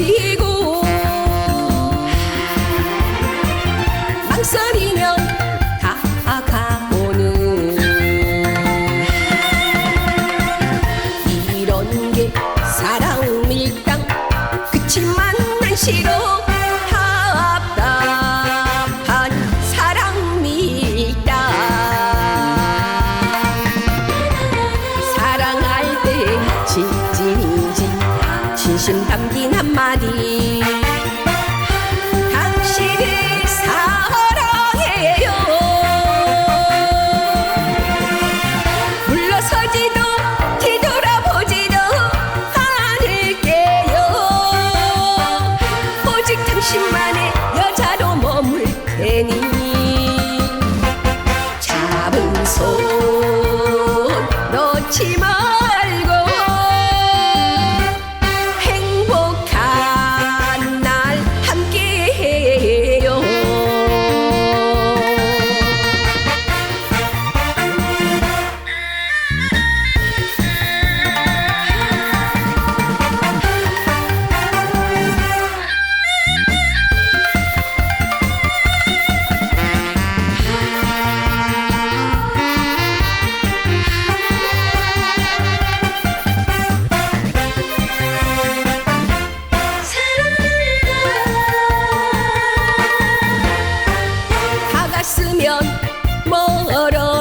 멀어지고 망설이면 다가오는 이런 게 사랑 밀당 그치만 난 싫어 진심 담긴 한마디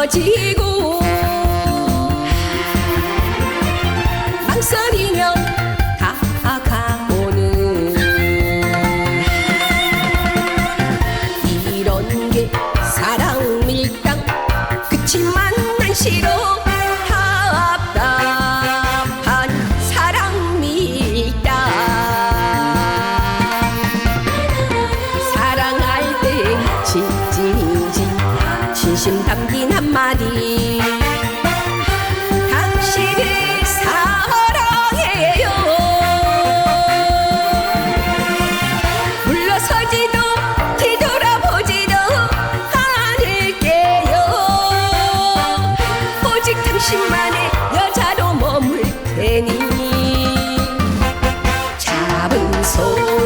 멀어지고 망설이면 다가오는 이런 게 사랑 밀당 그치만 난 싫어 답답한 사랑 밀당 사랑할 진심 담긴 한마디. 당신을 사랑해요. 물러서지도 뒤돌아보지도 않을게요. 오직 당신만의 여자로 머물 테니. 잡은 손